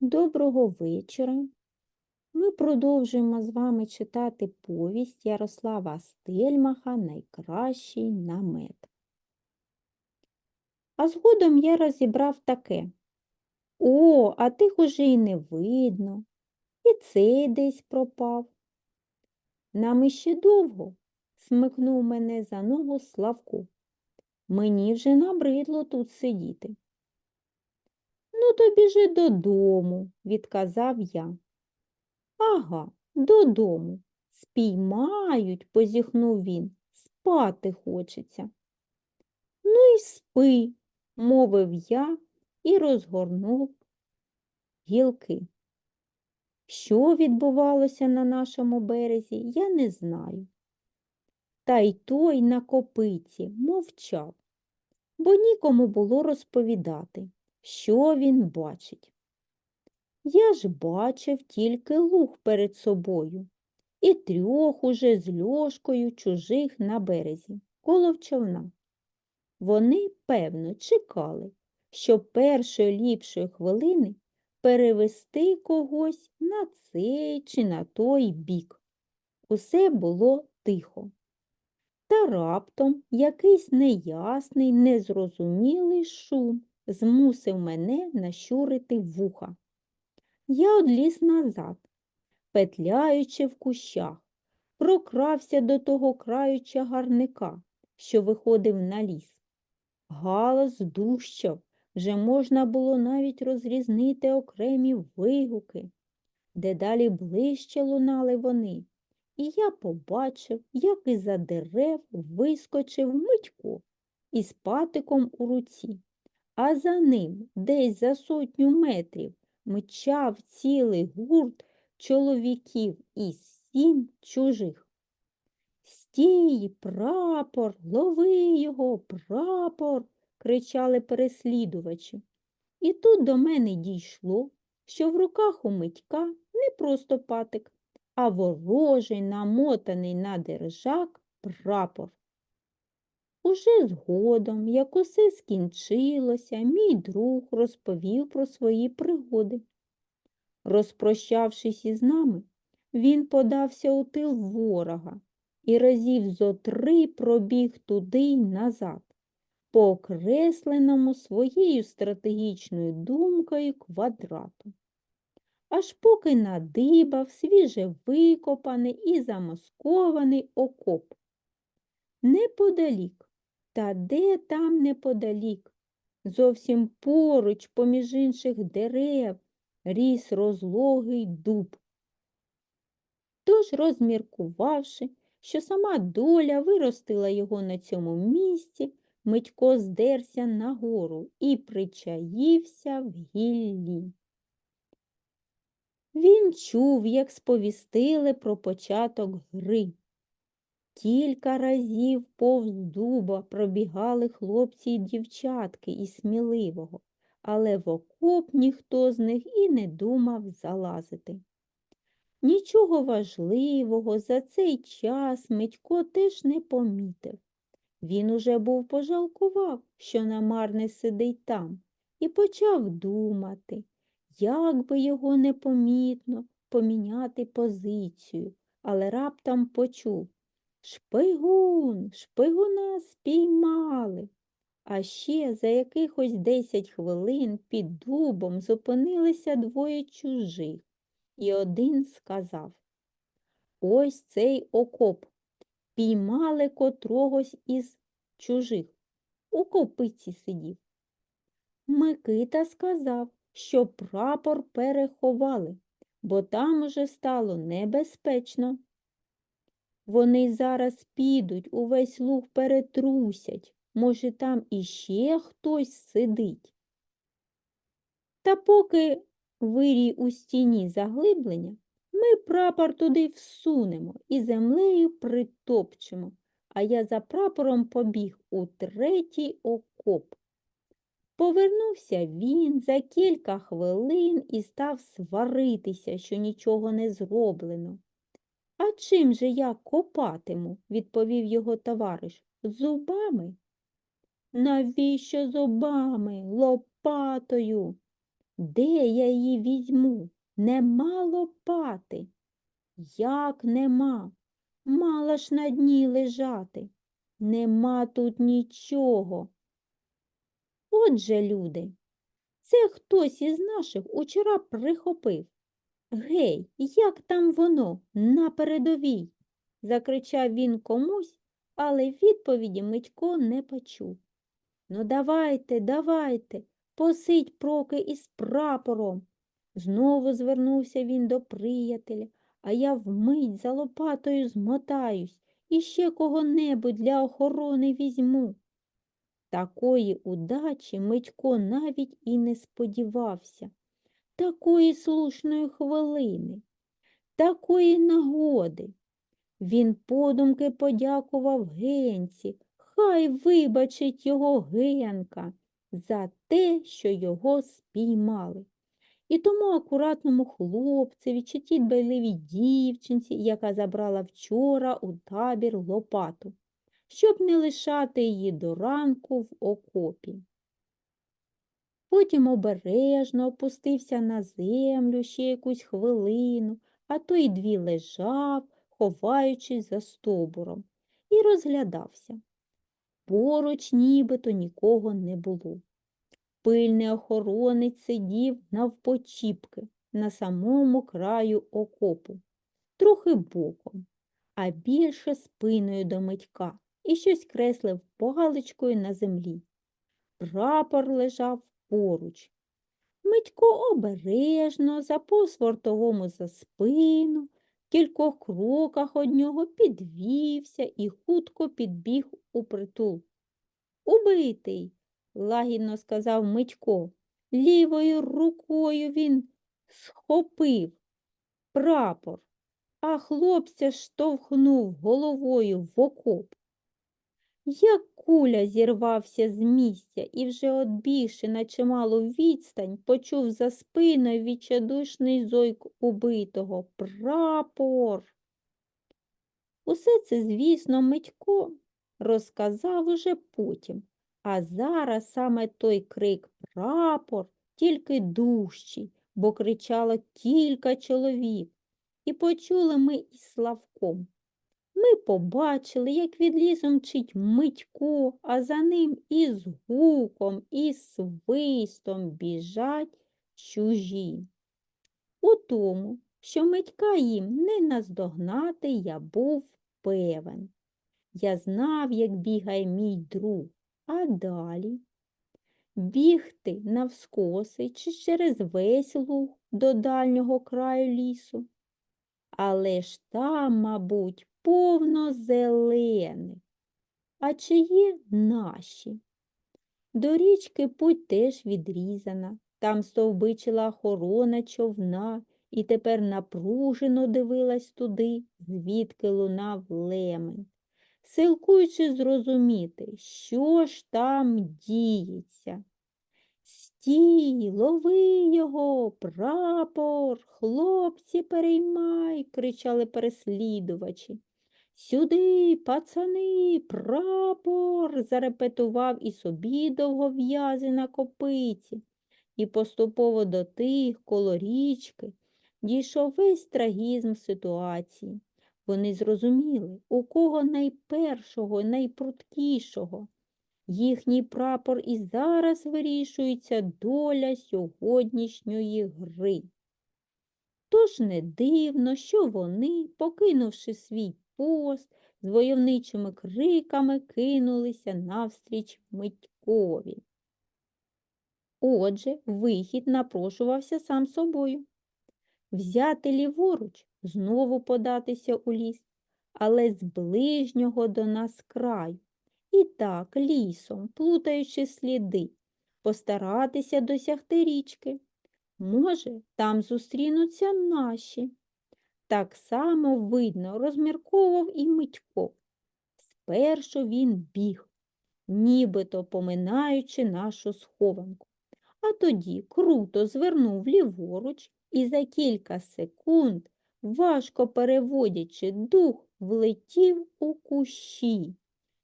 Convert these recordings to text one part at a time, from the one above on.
Доброго вечора. Ми продовжуємо з вами читати повість Ярослава Стельмаха Найкращий намет. А згодом я розібрав таке. О, а тих уже й не видно, і цей десь пропав. Нам іще довго, смикнув мене за ногу Славко. Мені вже набридло тут сидіти. Ну, то біжи додому, відказав я. Ага, додому. Спіймають, позіхнув він. Спати хочеться. Ну і спи, мовив я і розгорнув гілки. Що відбувалося на нашому березі, я не знаю. Та й той на копиці мовчав, бо нікому було розповідати, що він бачить. Я ж бачив тільки луг перед собою і трьох уже з льошкою чужих на березі, коло човна. Вони, певно, чекали, щоб першої ліпшої хвилини перевести когось на цей чи на той бік. Усе було тихо. Та раптом якийсь неясний, незрозумілий шум змусив мене нащурити вуха. Я одліз назад, петляючи в кущах, прокрався до того краю чагарника, що виходив на ліс. Галас дужчав, вже можна було навіть розрізнити окремі вигуки. Дедалі ближче лунали вони, і я побачив, як із-за дерев вискочив Митько із патиком у руці, а за ним, десь за сотню метрів, мчав цілий гурт чоловіків і сім чужих. Стій, прапор, лови його, прапор, кричали переслідувачі. І тут до мене дійшло, що в руках у Митька не просто патик, а ворожий, намотаний на держак прапор. Уже згодом, як усе скінчилося, мій друг розповів про свої пригоди. Розпрощавшись із нами, він подався у тил ворога і разів зо три пробіг туди й назад, по окресленому своєю стратегічною думкою квадрату. Аж поки надибав свіже викопаний і замаскований окоп. Неподалік, та де там неподалік, зовсім поруч, поміж інших дерев, ріс розлогий дуб. Тож, розміркувавши, що сама доля виростила його на цьому місці, Митько здерся нагору і причаївся в гіллі. Він чув, як сповістили про початок гри. Кілька разів повз дуба пробігали хлопці й дівчатки із сміливого, але в окоп ніхто з них і не думав залазити. Нічого важливого за цей час Митько теж не помітив. Він уже був пожалкував, що намарне сидить там, і почав думати, як би його непомітно поміняти позицію, але раптом почув Шпигун, шпигуна спіймали. А ще за якихось десять хвилин під дубом зупинилися двоє чужих, і один сказав Ось цей окоп. Піймали котрогось із чужих. У копиці сидів. Микита сказав, що прапор переховали, бо там уже стало небезпечно. Вони зараз підуть, увесь луг перетрусять. Може, там іще хтось сидить. Та поки вирій у стіні заглиблення, ми прапор туди всунемо і землею притопчемо, а я за прапором побіг у третій окоп. Повернувся він за кілька хвилин і став сваритися, що нічого не зроблено. А чим же я копатиму? відповів його товариш. Зубами? Навіщо зубами? Лопатою? Де я її візьму? Нема лопати. Як нема? Мала ж на дні лежати. Нема тут нічого. Отже, люди, це хтось із наших учора прихопив. Гей, як там воно на передовій? закричав він комусь, але відповіді Митько не почув. Ну, давайте, давайте, посидь проки із прапором. Знову звернувся він до приятеля, а я вмить за лопатою змотаюсь і ще кого-небудь для охорони візьму. Такої удачі Митько навіть і не сподівався, такої слушної хвилини, такої нагоди. Він подумки подякував генці, хай вибачить його генка за те, що його спіймали. І тому акуратному хлопцеві чи тій дбайливій дівчинці, яка забрала вчора у табір лопату, щоб не лишати її до ранку в окопі. Потім обережно опустився на землю ще якусь хвилину, а то й дві лежав, ховаючись за стобуром, і розглядався. Поруч нібито нікого не було. Пильний охоронець сидів навпочіпки на самому краю окопу, трохи боком, а більше спиною до митька і щось креслив паличкою на землі. Прапор лежав поруч. Митько обережно заповз вартовому за спину, в кількох кроках од нього підвівся і хутко підбіг у притул. Убитий, лагідно сказав Митько. Лівою рукою він схопив прапор, а хлопця штовхнув головою в окоп. Як куля зірвався з місця і вже одбігши на чималу відстань, почув за спиною відчайдушний зойк убитого прапор. Усе це, звісно, Митько розказав уже потім, а зараз саме той крик прапор, тільки дужчий, бо кричало кілька чоловік. І почули ми із Славком. Ми побачили, як від лісу мчить Митько, а за ним із гуком, і свистом біжать чужі. У тому, що Митька їм не наздогнати, я був певен. Я знав, як бігає мій друг, а далі бігти навскоси чи через весь луг до дальнього краю лісу. Але ж там, мабуть, повно зелених. А чи є наші? До річки путь теж відрізана, там стовбичила охорона човна і тепер напружено дивилась туди, звідки лунав лемень, силкуючи зрозуміти, що ж там діється. Стій, лови його, прапор, хлопці, переймай, кричали переслідувачі. Сюди, пацани, прапор, зарепетував і собі довгов'язий на копиці, і поступово до тих коло річки дійшов весь трагізм ситуації. Вони зрозуміли, у кого найпершого, найпруткішого. Їхній прапор і зараз вирішується доля сьогоднішньої гри. Тож не дивно, що вони, покинувши свій пост, з войовничими криками кинулися навстріч Митькові. Отже, вихід напрошувався сам собою. Взяти ліворуч, знову податися у ліс, але з ближнього до нас краю. І так лісом, плутаючи сліди, постаратися досягти річки. Може, там зустрінуться наші. Так само, видно, розмірковував і Митько. Спершу він біг, нібито поминаючи нашу схованку, а тоді круто звернув ліворуч і за кілька секунд, важко переводячи дух, влетів у кущі,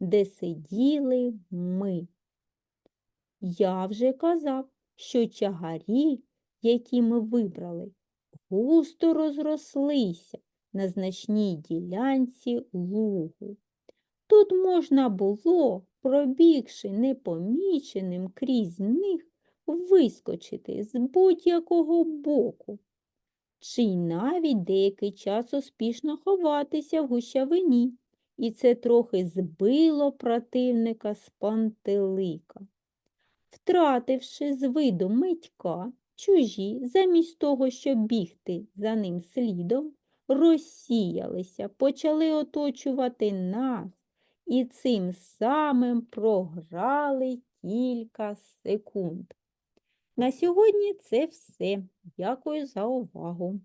де сиділи ми. Я вже казав, що чагарі які ми вибрали, густо розрослися на значній ділянці лугу. Тут можна було, пробігши непоміченим крізь них, вискочити з будь-якого боку, чи й навіть деякий час успішно ховатися в гущавині, і це трохи збило противника з пантелика. Втративши з виду митька, чужі, замість того, щоб бігти за ним слідом, розсіялися, почали оточувати нас і цим самим програли кілька секунд. На сьогодні це все. Дякую за увагу.